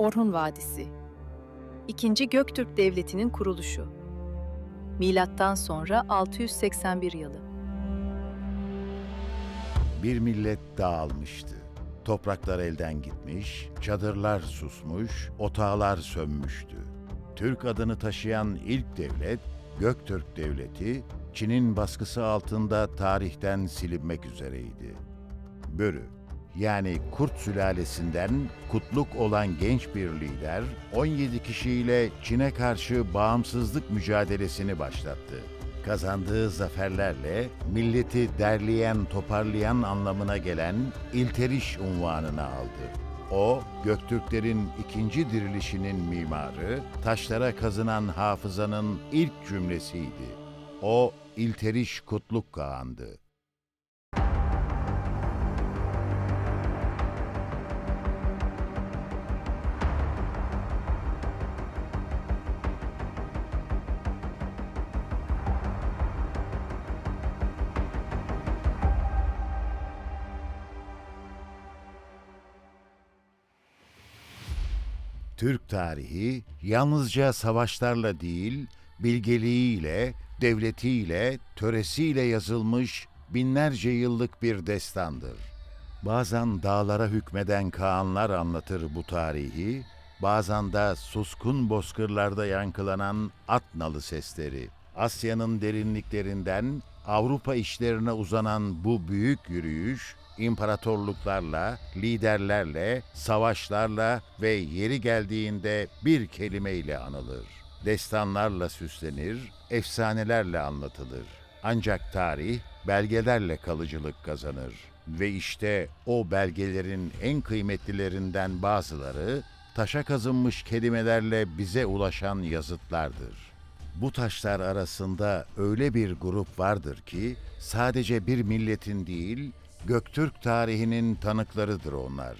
Orhun Vadisi İkinci Göktürk Devleti'nin kuruluşu Milattan sonra 681 yılı Bir millet dağılmıştı. Topraklar elden gitmiş, çadırlar susmuş, otağlar sönmüştü. Türk adını taşıyan ilk devlet, Göktürk Devleti, Çin'in baskısı altında tarihten silinmek üzereydi. Börü, yani Kurt sülalesinden kutluk olan genç bir lider, 17 kişiyle Çin'e karşı bağımsızlık mücadelesini başlattı. Kazandığı zaferlerle milleti derleyen, toparlayan anlamına gelen İlteriş unvanını aldı. O, Göktürklerin ikinci dirilişinin mimarı, taşlara kazınan hafızanın ilk cümlesiydi. O, İlteriş Kutluk Kağan'dı. Türk tarihi yalnızca savaşlarla değil, bilgeliğiyle, devletiyle, töresiyle yazılmış binlerce yıllık bir destandır. Bazen dağlara hükmeden Kaanlar anlatır bu tarihi, bazen de suskun bozkırlarda yankılanan at nalı sesleri. Asya'nın derinliklerinden Avrupa işlerine uzanan bu büyük yürüyüş, imparatorluklarla, liderlerle, savaşlarla ve yeri geldiğinde bir kelimeyle anılır. Destanlarla süslenir, efsanelerle anlatılır. Ancak tarih belgelerle kalıcılık kazanır. Ve işte o belgelerin en kıymetlilerinden bazıları taşa kazınmış kelimelerle bize ulaşan yazıtlardır. Bu taşlar arasında öyle bir grup vardır ki sadece bir milletin değil, Göktürk tarihinin tanıklarıdır onlar.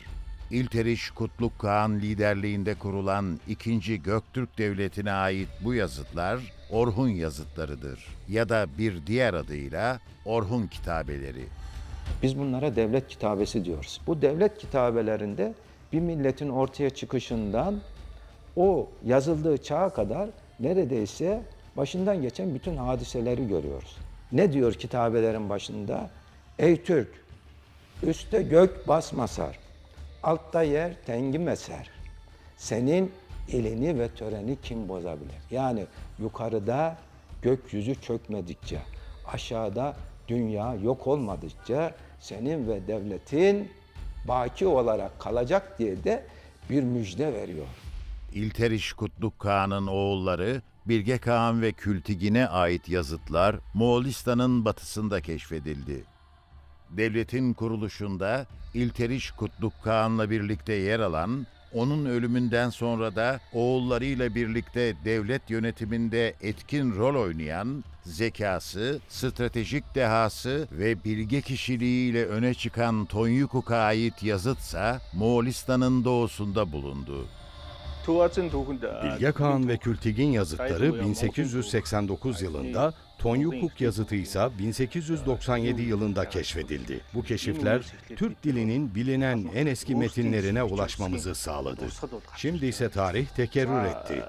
İlteriş Kutluk Kağan liderliğinde kurulan 2. Göktürk Devleti'ne ait bu yazıtlar Orhun yazıtlarıdır ya da bir diğer adıyla Orhun kitabeleri. Biz bunlara devlet kitabesi diyoruz. Bu devlet kitabelerinde bir milletin ortaya çıkışından o yazıldığı çağa kadar neredeyse başından geçen bütün hadiseleri görüyoruz. Ne diyor kitabelerin başında? Ey Türk, üstte gök basmasar, altta yer tengim eser. Senin elini ve töreni kim bozabilir? Yani yukarıda gökyüzü çökmedikçe, aşağıda dünya yok olmadıkça senin ve devletin baki olarak kalacak diye de bir müjde veriyor. İlteriş Kutluk Kağan'ın oğulları Bilge Kağan ve Kültigin'e ait yazıtlar Moğolistan'ın batısında keşfedildi. Devletin kuruluşunda İlteriş Kutluk Kağan'la birlikte yer alan, onun ölümünden sonra da oğullarıyla birlikte devlet yönetiminde etkin rol oynayan, zekası, stratejik dehası ve bilge kişiliğiyle öne çıkan Tonyukuk'a ait yazıtsa Moğolistan'ın doğusunda bulundu. Bilge Kağan ve Kültigin yazıtları 1889 yılında, Tonyukuk yazıtı ise 1897 yılında keşfedildi. Bu keşifler Türk dilinin bilinen en eski metinlerine ulaşmamızı sağladı. Şimdi ise tarih tekerrür etti.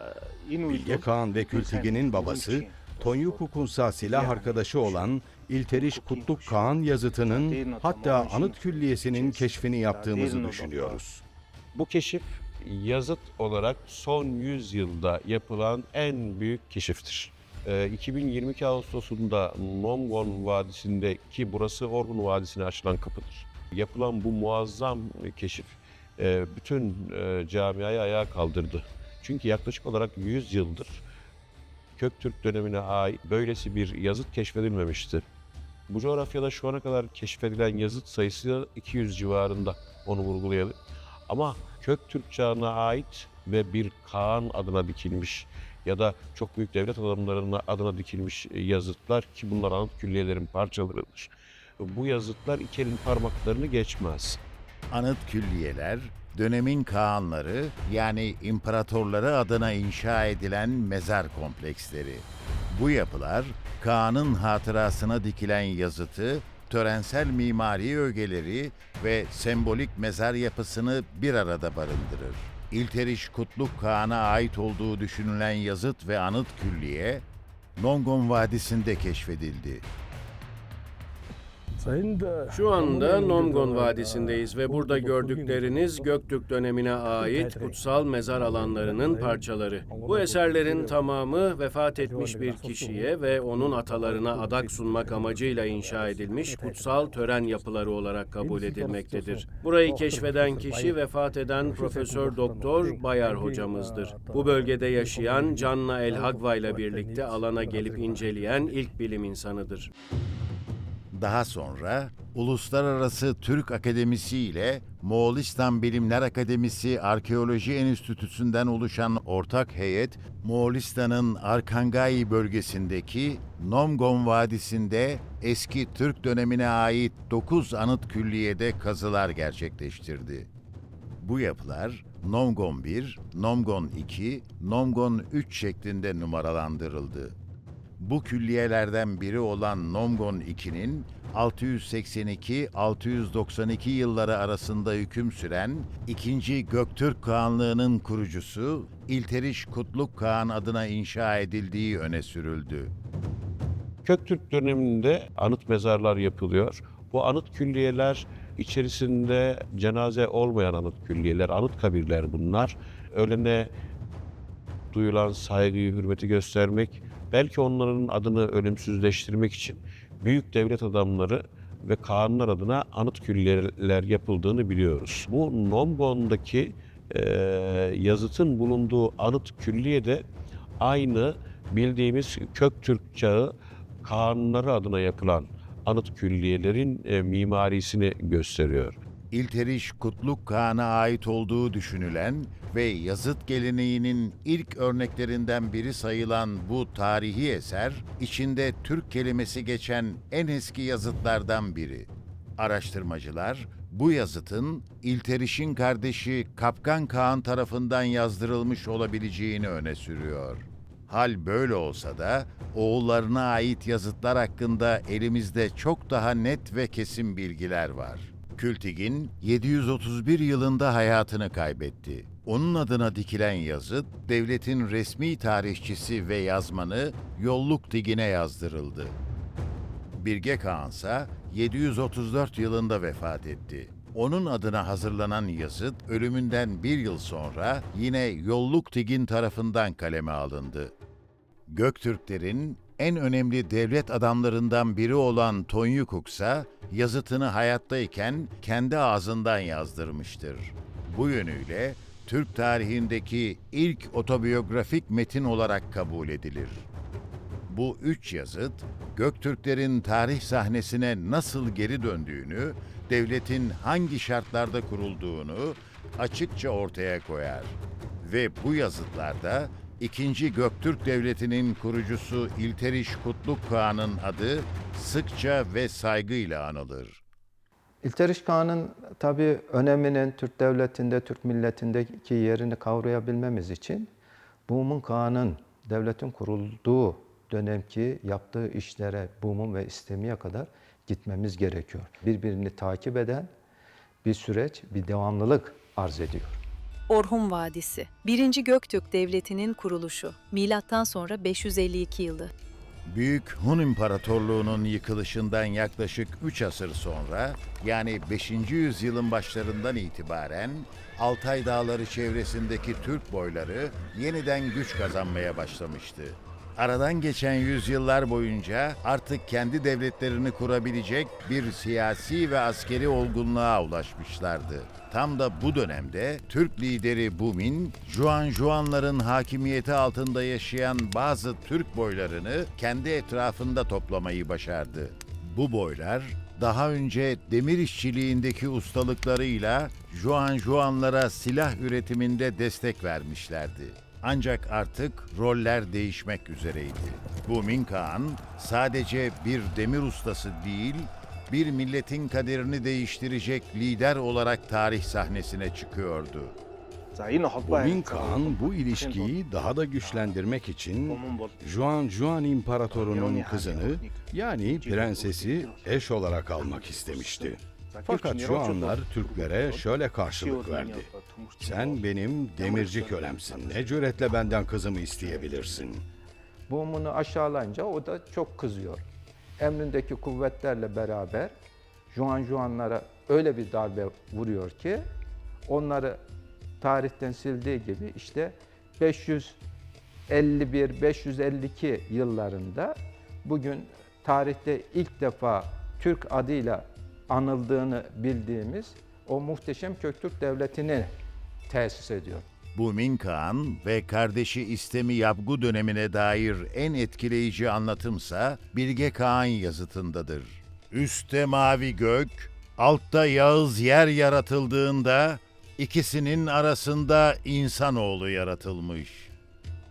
Bilge Kağan ve Kültigin'in babası Tonyukuk'un ise silah arkadaşı olan İlteriş Kutluk Kağan yazıtının hatta anıt külliyesinin keşfini yaptığımızı düşünüyoruz. Bu keşif yazıt olarak son 100 yılda yapılan en büyük keşiftir. Ee, 2022 Ağustos'unda Nomgon Vadisi'nde ki burası Orhun Vadisi'ne açılan kapıdır. Yapılan bu muazzam keşif e, bütün e, camiayı ayağa kaldırdı. Çünkü yaklaşık olarak 100 yıldır Köktürk dönemine ait böylesi bir yazıt keşfedilmemişti. Bu coğrafyada şu ana kadar keşfedilen yazıt sayısı 200 civarında onu vurgulayalım. Ama Köktürk çağına ait ve bir Kaan adına dikilmiş ya da çok büyük devlet adamlarının adına dikilmiş yazıtlar ki bunlar anıt külliyelerin parçalarıdır. Bu yazıtlar iki elin parmaklarını geçmez. Anıt külliyeler, dönemin Kaanları yani imparatorları adına inşa edilen mezar kompleksleri. Bu yapılar Kaan'ın hatırasına dikilen yazıtı törensel mimari ögeleri ve sembolik mezar yapısını bir arada barındırır. İlteriş Kutluk Kağan'a ait olduğu düşünülen yazıt ve anıt külliye, Nongon Vadisi'nde keşfedildi. Şu anda Nomgon Vadisi'ndeyiz ve burada gördükleriniz Göktürk dönemine ait kutsal mezar alanlarının parçaları. Bu eserlerin tamamı vefat etmiş bir kişiye ve onun atalarına adak sunmak amacıyla inşa edilmiş kutsal tören yapıları olarak kabul edilmektedir. Burayı keşfeden kişi vefat eden Profesör Doktor Bayar hocamızdır. Bu bölgede yaşayan Canna El Hagva ile birlikte alana gelip inceleyen ilk bilim insanıdır. Daha sonra Uluslararası Türk Akademisi ile Moğolistan Bilimler Akademisi Arkeoloji Enstitüsü'nden oluşan ortak heyet, Moğolistan'ın Arkhangai bölgesindeki Nomgon Vadisi'nde eski Türk dönemine ait 9 anıt külliyede kazılar gerçekleştirdi. Bu yapılar Nomgon 1, Nomgon 2, Nomgon 3 şeklinde numaralandırıldı. Bu külliyelerden biri olan Nomgon 2'nin 682-692 yılları arasında hüküm süren 2. Göktürk Kağanlığı'nın kurucusu İlteriş Kutluk Kağan adına inşa edildiği öne sürüldü. Köktürk döneminde anıt mezarlar yapılıyor. Bu anıt külliyeler içerisinde cenaze olmayan anıt külliyeler, anıt kabirler bunlar. Ölene duyulan saygıyı, hürmeti göstermek, belki onların adını ölümsüzleştirmek için büyük devlet adamları ve Kağanlar adına anıt külliyeler yapıldığını biliyoruz. Bu Nomgon'daki e, yazıtın bulunduğu anıt külliye de aynı bildiğimiz Köktürk çağı Kağanları adına yapılan anıt külliyelerin e, mimarisini gösteriyor. İlteriş Kutluk Kağan'a ait olduğu düşünülen ve yazıt geleneğinin ilk örneklerinden biri sayılan bu tarihi eser, içinde Türk kelimesi geçen en eski yazıtlardan biri. Araştırmacılar bu yazıtın İlteriş'in kardeşi Kapkan Kağan tarafından yazdırılmış olabileceğini öne sürüyor. Hal böyle olsa da oğullarına ait yazıtlar hakkında elimizde çok daha net ve kesin bilgiler var. Kültigin 731 yılında hayatını kaybetti. Onun adına dikilen yazıt, devletin resmi tarihçisi ve yazmanı Yolluk Digin'e yazdırıldı. Birge Kağan ise 734 yılında vefat etti. Onun adına hazırlanan yazıt ölümünden bir yıl sonra yine Yolluk Tigin tarafından kaleme alındı. Göktürklerin en önemli devlet adamlarından biri olan Tonyukuk ise yazıtını hayattayken kendi ağzından yazdırmıştır. Bu yönüyle Türk tarihindeki ilk otobiyografik metin olarak kabul edilir. Bu üç yazıt, Göktürklerin tarih sahnesine nasıl geri döndüğünü, devletin hangi şartlarda kurulduğunu açıkça ortaya koyar. Ve bu yazıtlarda 2. Göktürk Devleti'nin kurucusu İlteriş Kutluk Kağan'ın adı sıkça ve saygıyla anılır. İlteriş Kağan'ın tabii öneminin Türk devletinde, Türk milletindeki yerini kavrayabilmemiz için Bumun Kağan'ın devletin kurulduğu dönemki yaptığı işlere, Bumun ve İstemi'ye kadar gitmemiz gerekiyor. Birbirini takip eden bir süreç, bir devamlılık arz ediyor. Orhun Vadisi 1. Göktürk Devleti'nin kuruluşu. Milattan sonra 552 yılı. Büyük Hun İmparatorluğu'nun yıkılışından yaklaşık 3 asır sonra, yani 5. yüzyılın başlarından itibaren Altay Dağları çevresindeki Türk boyları yeniden güç kazanmaya başlamıştı. Aradan geçen yüzyıllar boyunca artık kendi devletlerini kurabilecek bir siyasi ve askeri olgunluğa ulaşmışlardı. Tam da bu dönemde Türk lideri Bumin, Juan Juanların hakimiyeti altında yaşayan bazı Türk boylarını kendi etrafında toplamayı başardı. Bu boylar daha önce demir işçiliğindeki ustalıklarıyla Juan Juanlara silah üretiminde destek vermişlerdi. Ancak artık roller değişmek üzereydi. Bumin Kağan sadece bir demir ustası değil, bir milletin kaderini değiştirecek lider olarak tarih sahnesine çıkıyordu. Bumin Kağan bu ilişkiyi daha da güçlendirmek için Juan Juan İmparatoru'nun kızını yani prensesi eş olarak almak istemişti. Fakat Juanlar Türklere şöyle karşılık verdi. Sen benim demirci kölemsin. Ne cüretle benden kızımı isteyebilirsin? Buğumunu aşağılayınca o da çok kızıyor. Emrindeki kuvvetlerle beraber Juan Juanlara öyle bir darbe vuruyor ki onları tarihten sildiği gibi işte 551-552 yıllarında bugün tarihte ilk defa Türk adıyla anıldığını bildiğimiz o muhteşem Köktürk Devleti'ni tesis ediyor. Bumin Kağan ve kardeşi İstemi Yapgu dönemine dair en etkileyici anlatımsa Bilge Kağan yazıtındadır. Üste mavi gök, altta Yağız yer yaratıldığında ikisinin arasında insanoğlu yaratılmış.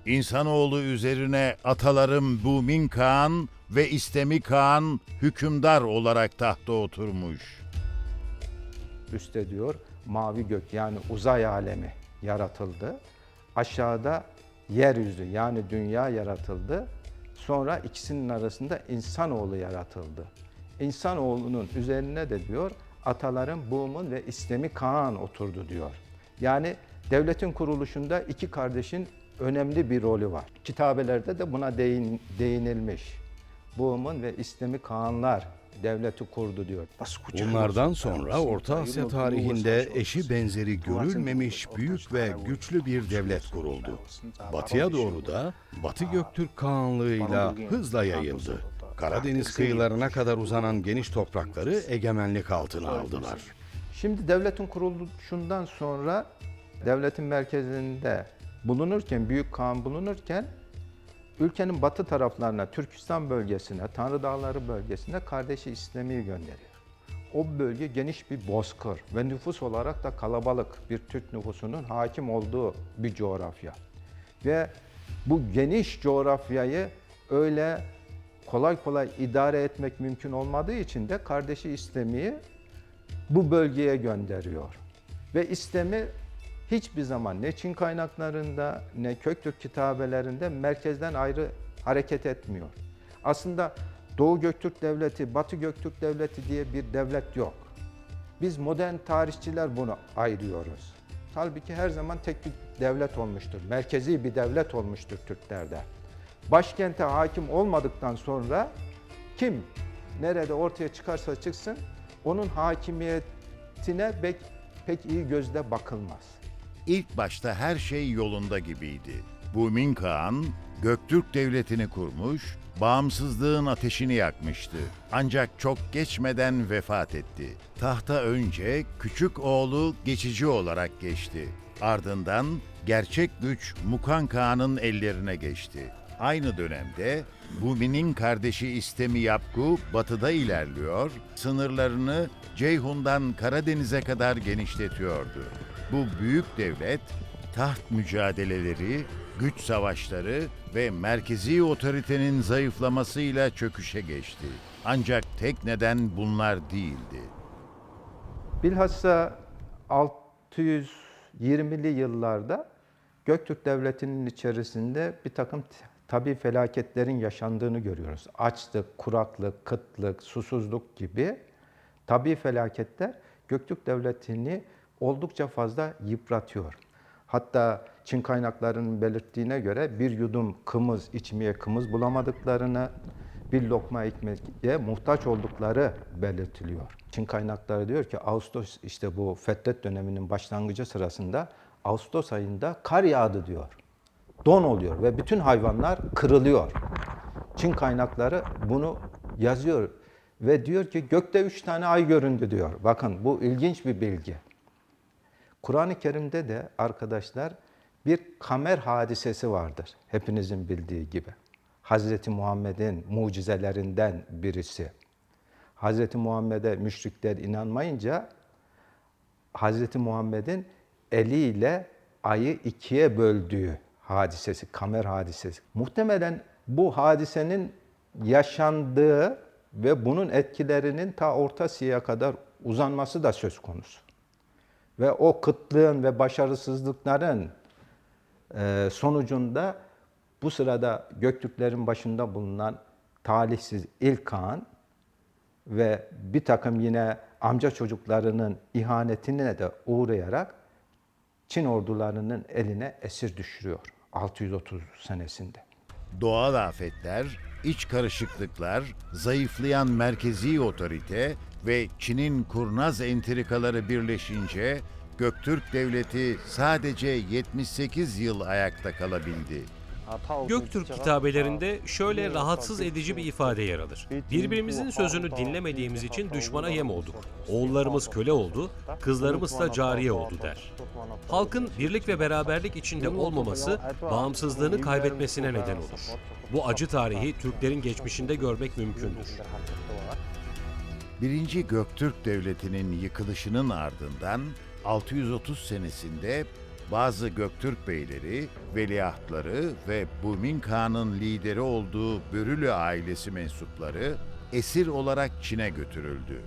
İnsanoğlu üzerine atalarım Bumin Kağan ve İstemi Kağan hükümdar olarak tahta oturmuş. Üste diyor mavi gök yani uzay alemi yaratıldı. Aşağıda yeryüzü yani dünya yaratıldı. Sonra ikisinin arasında insanoğlu yaratıldı. İnsanoğlunun üzerine de diyor atalarım Buğmun ve İstemi Kaan oturdu diyor. Yani devletin kuruluşunda iki kardeşin önemli bir rolü var. Kitabelerde de buna değin, değinilmiş. Buğmun ve İstemi Kaanlar devleti kurdu diyor. Bunlardan sonra Orta Asya tarihinde eşi benzeri görülmemiş büyük ve güçlü bir devlet kuruldu. Batıya doğru da Batı Göktürk Kağanlığı'yla hızla yayıldı. Karadeniz kıyılarına kadar uzanan geniş toprakları egemenlik altına aldılar. Şimdi devletin kuruluşundan sonra devletin merkezinde bulunurken, Büyük Kağan bulunurken ülkenin batı taraflarına, Türkistan bölgesine, Tanrı Dağları bölgesine kardeşi İslami'yi gönderiyor. O bölge geniş bir bozkır ve nüfus olarak da kalabalık bir Türk nüfusunun hakim olduğu bir coğrafya. Ve bu geniş coğrafyayı öyle kolay kolay idare etmek mümkün olmadığı için de kardeşi İslami'yi bu bölgeye gönderiyor. Ve istemi hiçbir zaman ne Çin kaynaklarında ne Köktürk kitabelerinde merkezden ayrı hareket etmiyor. Aslında Doğu Göktürk Devleti, Batı Göktürk Devleti diye bir devlet yok. Biz modern tarihçiler bunu ayırıyoruz. Halbuki her zaman tek bir devlet olmuştur. Merkezi bir devlet olmuştur Türklerde. Başkente hakim olmadıktan sonra kim nerede ortaya çıkarsa çıksın onun hakimiyetine pek, pek iyi gözle bakılmaz. İlk başta her şey yolunda gibiydi. Bumin Kağan, Göktürk Devleti'ni kurmuş, bağımsızlığın ateşini yakmıştı. Ancak çok geçmeden vefat etti. Tahta önce küçük oğlu geçici olarak geçti. Ardından gerçek güç Mukan Kağan'ın ellerine geçti. Aynı dönemde Bumi'nin kardeşi İstemi Yapgu batıda ilerliyor, sınırlarını Ceyhun'dan Karadeniz'e kadar genişletiyordu. Bu büyük devlet taht mücadeleleri, güç savaşları ve merkezi otoritenin zayıflamasıyla çöküşe geçti. Ancak tek neden bunlar değildi. Bilhassa 620'li yıllarda Göktürk Devleti'nin içerisinde bir takım tabi felaketlerin yaşandığını görüyoruz. Açlık, kuraklık, kıtlık, susuzluk gibi tabi felaketler Göktürk Devleti'ni oldukça fazla yıpratıyor. Hatta Çin kaynaklarının belirttiğine göre bir yudum kımız içmeye kımız bulamadıklarını, bir lokma ekmeğe muhtaç oldukları belirtiliyor. Çin kaynakları diyor ki Ağustos işte bu Fetret döneminin başlangıcı sırasında Ağustos ayında kar yağdı diyor. Don oluyor ve bütün hayvanlar kırılıyor. Çin kaynakları bunu yazıyor ve diyor ki gökte üç tane ay göründü diyor. Bakın bu ilginç bir bilgi. Kur'an-ı Kerim'de de arkadaşlar bir kamer hadisesi vardır. Hepinizin bildiği gibi. Hazreti Muhammed'in mucizelerinden birisi. Hazreti Muhammed'e müşrikler inanmayınca Hazreti Muhammed'in eliyle ayı ikiye böldüğü hadisesi, kamer hadisesi. Muhtemelen bu hadisenin yaşandığı ve bunun etkilerinin ta Orta Asya'ya kadar uzanması da söz konusu. Ve o kıtlığın ve başarısızlıkların e, sonucunda bu sırada Göktürklerin başında bulunan talihsiz İlk Han ve bir takım yine amca çocuklarının ihanetine de uğrayarak Çin ordularının eline esir düşürüyor 630 senesinde. Doğal afetler, iç karışıklıklar, zayıflayan merkezi otorite ve Çin'in kurnaz entrikaları birleşince Göktürk Devleti sadece 78 yıl ayakta kalabildi. Göktürk kitabelerinde şöyle rahatsız edici bir ifade yer alır. Birbirimizin sözünü dinlemediğimiz için düşmana yem olduk. Oğullarımız köle oldu, kızlarımız da cariye oldu der. Halkın birlik ve beraberlik içinde olmaması bağımsızlığını kaybetmesine neden olur. Bu acı tarihi Türklerin geçmişinde görmek mümkündür. Birinci Göktürk Devleti'nin yıkılışının ardından 630 senesinde bazı Göktürk beyleri, veliahtları ve Bumin Kağan'ın lideri olduğu Börülü ailesi mensupları esir olarak Çin'e götürüldü.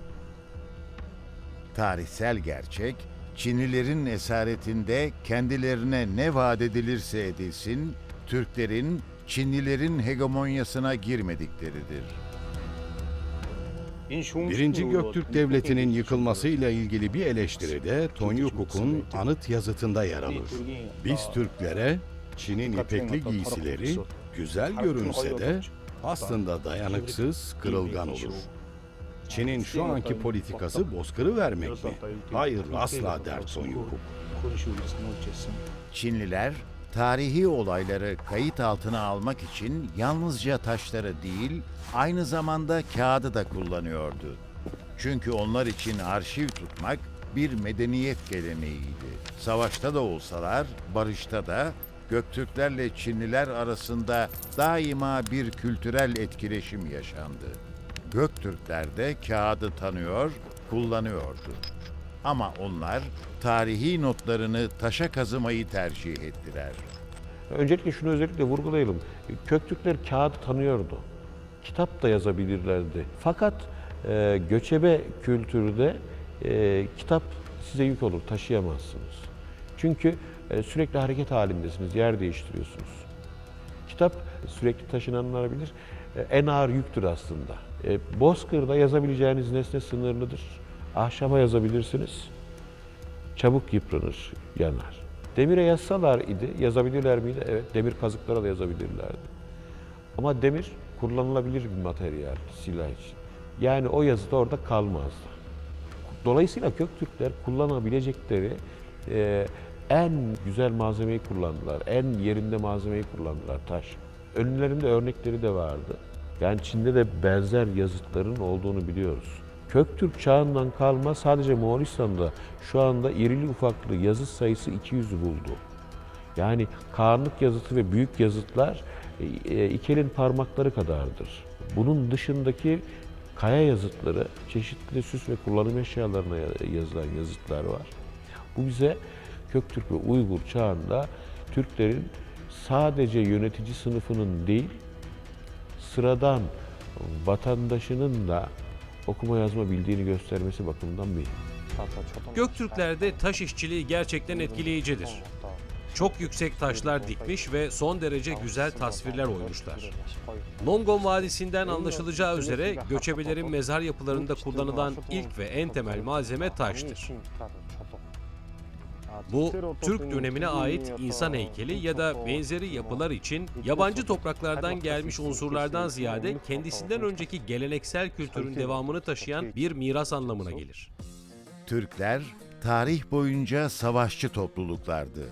Tarihsel gerçek, Çinlilerin esaretinde kendilerine ne vaat edilirse edilsin, Türklerin Çinlilerin hegemonyasına girmedikleridir. Birinci Göktürk Devleti'nin yıkılmasıyla ilgili bir eleştiride Tonyukuk'un anıt yazıtında yer alır. Biz Türklere Çin'in ipekli giysileri güzel görünse de aslında dayanıksız, kırılgan olur. Çin'in şu anki politikası bozkırı vermek mi? Hayır asla der Tonyukuk. Çinliler tarihi olayları kayıt altına almak için yalnızca taşları değil, aynı zamanda kağıdı da kullanıyordu. Çünkü onlar için arşiv tutmak bir medeniyet geleneğiydi. Savaşta da olsalar, barışta da Göktürklerle Çinliler arasında daima bir kültürel etkileşim yaşandı. Göktürkler de kağıdı tanıyor, kullanıyordu. Ama onlar tarihi notlarını taşa kazımayı tercih ettiler. Öncelikle şunu özellikle vurgulayalım. Köktürkler kağıdı tanıyordu. Kitap da yazabilirlerdi. Fakat e, göçebe kültürde e, kitap size yük olur, taşıyamazsınız. Çünkü e, sürekli hareket halindesiniz, yer değiştiriyorsunuz. Kitap sürekli taşınanlar bilir. e, En ağır yüktür aslında. E, Bozkır'da yazabileceğiniz nesne sınırlıdır. Ahşaba yazabilirsiniz. Çabuk yıpranır, yanar. Demire yazsalar idi, yazabilirler miydi? Evet, demir kazıklara da yazabilirlerdi. Ama demir kullanılabilir bir materyal silah için. Yani o yazı da orada kalmazdı. Dolayısıyla Köktürkler kullanabilecekleri e, en güzel malzemeyi kullandılar. En yerinde malzemeyi kullandılar, taş. Önlerinde örnekleri de vardı. Yani Çin'de de benzer yazıtların olduğunu biliyoruz. Köktürk çağından kalma sadece Moğolistan'da şu anda irili ufaklı yazıt sayısı 200'ü buldu. Yani Kağanlık yazıtı ve büyük yazıtlar e, iki elin parmakları kadardır. Bunun dışındaki kaya yazıtları, çeşitli süs ve kullanım eşyalarına ya- yazılan yazıtlar var. Bu bize Köktürk ve Uygur çağında Türklerin sadece yönetici sınıfının değil, sıradan vatandaşının da okuma yazma bildiğini göstermesi bakımından mühim. Göktürklerde taş işçiliği gerçekten etkileyicidir. Çok yüksek taşlar dikmiş ve son derece güzel tasvirler oymuşlar. Nongon Vadisi'nden anlaşılacağı üzere göçebelerin mezar yapılarında kullanılan ilk ve en temel malzeme taştır. Bu Türk dönemine ait insan heykeli ya da benzeri yapılar için yabancı topraklardan gelmiş unsurlardan ziyade kendisinden önceki geleneksel kültürün devamını taşıyan bir miras anlamına gelir. Türkler tarih boyunca savaşçı topluluklardı.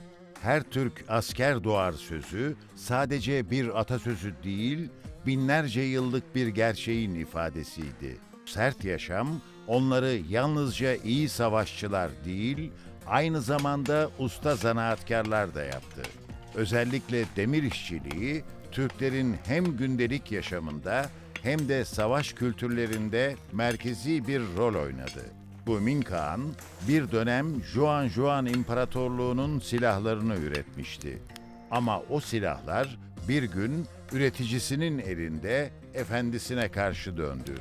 Her Türk asker doğar sözü sadece bir atasözü değil, binlerce yıllık bir gerçeğin ifadesiydi. Sert yaşam onları yalnızca iyi savaşçılar değil, aynı zamanda usta zanaatkarlar da yaptı. Özellikle demir işçiliği Türklerin hem gündelik yaşamında hem de savaş kültürlerinde merkezi bir rol oynadı. Bu Min Kağan bir dönem Juan Juan İmparatorluğu'nun silahlarını üretmişti. Ama o silahlar bir gün üreticisinin elinde efendisine karşı döndü.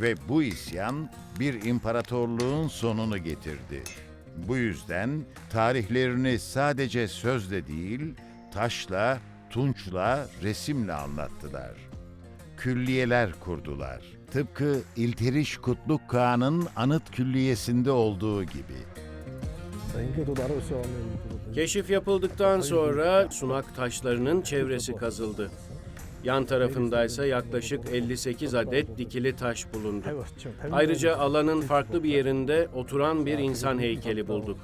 Ve bu isyan bir imparatorluğun sonunu getirdi. Bu yüzden tarihlerini sadece sözle değil, taşla, tunçla, resimle anlattılar. Külliyeler kurdular. Tıpkı İlteriş Kutluk Kağan'ın anıt külliyesinde olduğu gibi. Keşif yapıldıktan sonra sunak taşlarının çevresi kazıldı. Yan tarafındaysa yaklaşık 58 adet dikili taş bulundu. Ayrıca alanın farklı bir yerinde oturan bir insan heykeli bulduk.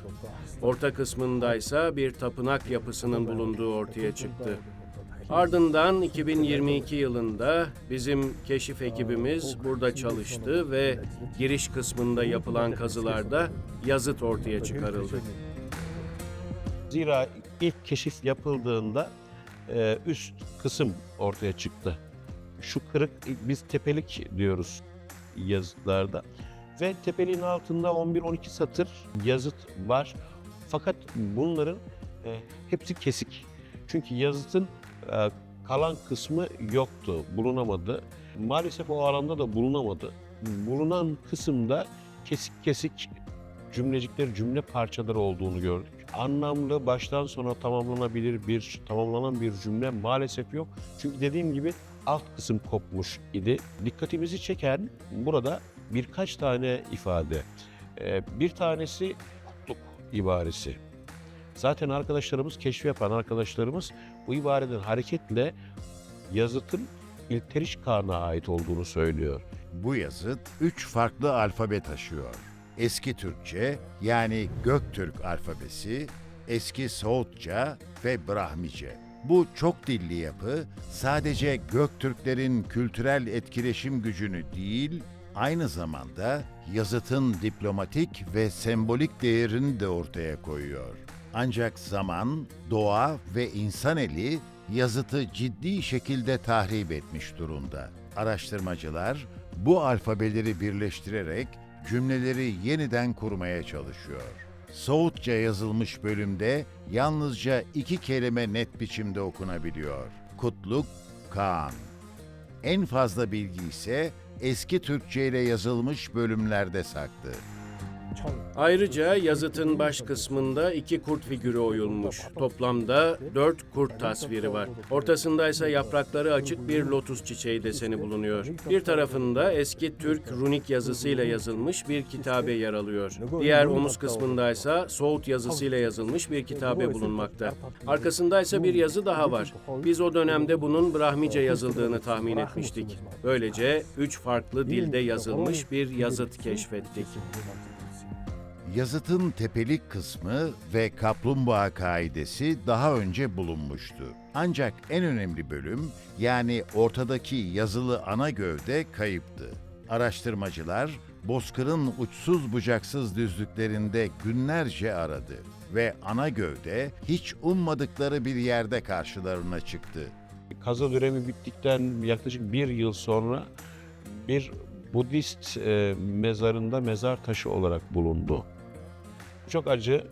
Orta kısmındaysa bir tapınak yapısının bulunduğu ortaya çıktı. Ardından 2022 yılında bizim keşif ekibimiz burada çalıştı ve giriş kısmında yapılan kazılarda yazıt ortaya çıkarıldı. Zira ilk keşif yapıldığında e, üst kısım ortaya çıktı. Şu kırık biz tepelik diyoruz yazıtlarda. Ve tepeliğin altında 11-12 satır yazıt var. Fakat bunların e, hepsi kesik. Çünkü yazıtın e, kalan kısmı yoktu, bulunamadı. Maalesef o alanda da bulunamadı. Bulunan kısımda kesik kesik cümlecikler, cümle parçaları olduğunu gördük. Anlamlı, baştan sona tamamlanabilir bir, tamamlanan bir cümle maalesef yok. Çünkü dediğim gibi alt kısım kopmuş idi. Dikkatimizi çeken burada birkaç tane ifade. Ee, bir tanesi kutluk ibaresi. Zaten arkadaşlarımız, keşfi yapan arkadaşlarımız bu ibareden hareketle yazıtın İlteriş Kağan'a ait olduğunu söylüyor. Bu yazıt üç farklı alfabe taşıyor. Eski Türkçe yani Göktürk alfabesi, eski Soğutça ve Brahmice. Bu çok dilli yapı sadece Göktürklerin kültürel etkileşim gücünü değil, aynı zamanda yazıtın diplomatik ve sembolik değerini de ortaya koyuyor. Ancak zaman, doğa ve insan eli yazıtı ciddi şekilde tahrip etmiş durumda. Araştırmacılar bu alfabeleri birleştirerek cümleleri yeniden kurmaya çalışıyor. Soğutça yazılmış bölümde yalnızca iki kelime net biçimde okunabiliyor. Kutluk, Kaan. En fazla bilgi ise eski Türkçe ile yazılmış bölümlerde saklı. Ayrıca yazıtın baş kısmında iki kurt figürü oyulmuş. Toplamda dört kurt tasviri var. Ortasında ise yaprakları açık bir lotus çiçeği deseni bulunuyor. Bir tarafında eski Türk runik yazısıyla yazılmış bir kitabe yer alıyor. Diğer omuz kısmındaysa Soğut yazısıyla yazılmış bir kitabe bulunmakta. Arkasındaysa bir yazı daha var. Biz o dönemde bunun Brahmice yazıldığını tahmin etmiştik. Böylece üç farklı dilde yazılmış bir yazıt keşfettik. Yazıtın tepelik kısmı ve kaplumbağa kaidesi daha önce bulunmuştu. Ancak en önemli bölüm yani ortadaki yazılı ana gövde kayıptı. Araştırmacılar Bozkır'ın uçsuz bucaksız düzlüklerinde günlerce aradı ve ana gövde hiç ummadıkları bir yerde karşılarına çıktı. Kazı dönemi bittikten yaklaşık bir yıl sonra bir Budist e, mezarında mezar taşı olarak bulundu. Çok acı,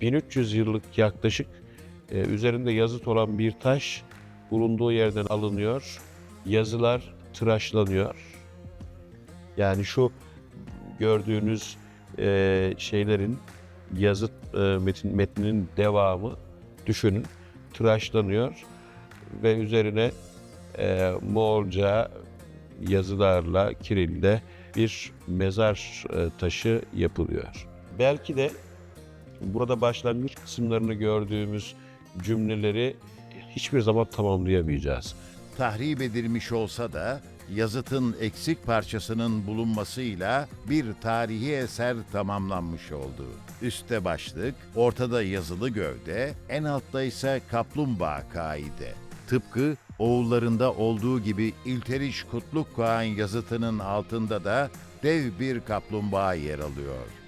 1300 yıllık yaklaşık e, üzerinde yazıt olan bir taş bulunduğu yerden alınıyor. Yazılar tıraşlanıyor. Yani şu gördüğünüz e, şeylerin yazıt e, metin, metninin devamı düşünün tıraşlanıyor ve üzerine e, Moğolca yazılarla Kiril'de bir mezar e, taşı yapılıyor. Belki de burada başlangıç kısımlarını gördüğümüz cümleleri hiçbir zaman tamamlayamayacağız. tahrip edilmiş olsa da yazıtın eksik parçasının bulunmasıyla bir tarihi eser tamamlanmış oldu. Üste başlık, ortada yazılı gövde, en altta ise kaplumbağa kaide. Tıpkı oğullarında olduğu gibi İlteriş Kutluk Kağan yazıtının altında da dev bir kaplumbağa yer alıyor.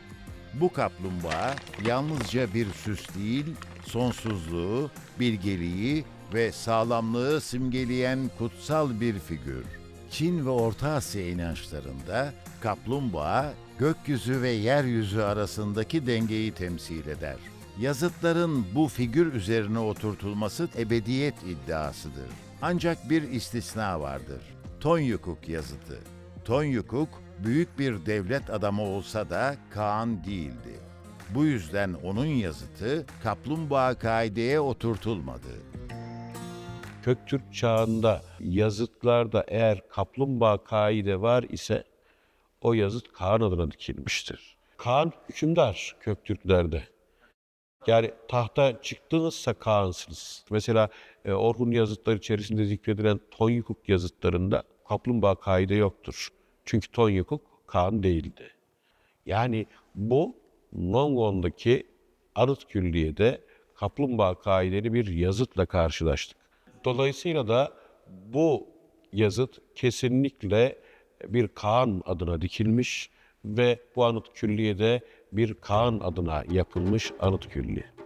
Bu kaplumbağa yalnızca bir süs değil, sonsuzluğu, bilgeliği ve sağlamlığı simgeleyen kutsal bir figür. Çin ve Orta Asya inançlarında kaplumbağa gökyüzü ve yeryüzü arasındaki dengeyi temsil eder. Yazıtların bu figür üzerine oturtulması ebediyet iddiasıdır. Ancak bir istisna vardır. Tonyukuk yazıtı. Tonyukuk büyük bir devlet adamı olsa da Kaan değildi. Bu yüzden onun yazıtı kaplumbağa kaideye oturtulmadı. Köktürk çağında yazıtlarda eğer kaplumbağa kaide var ise o yazıt Kaan adına dikilmiştir. Kaan hükümdar Köktürklerde. Yani tahta çıktığınızsa Kaan'sınız. Mesela e, Orhun yazıtları içerisinde zikredilen Tonyukuk yazıtlarında kaplumbağa kaide yoktur. Çünkü Tonyukuk Kaan değildi. Yani bu Nongon'daki Arıt Külliye'de kaplumbağa kaideli bir yazıtla karşılaştık. Dolayısıyla da bu yazıt kesinlikle bir Kaan adına dikilmiş ve bu anıt külliyede bir Kaan adına yapılmış anıt külliye.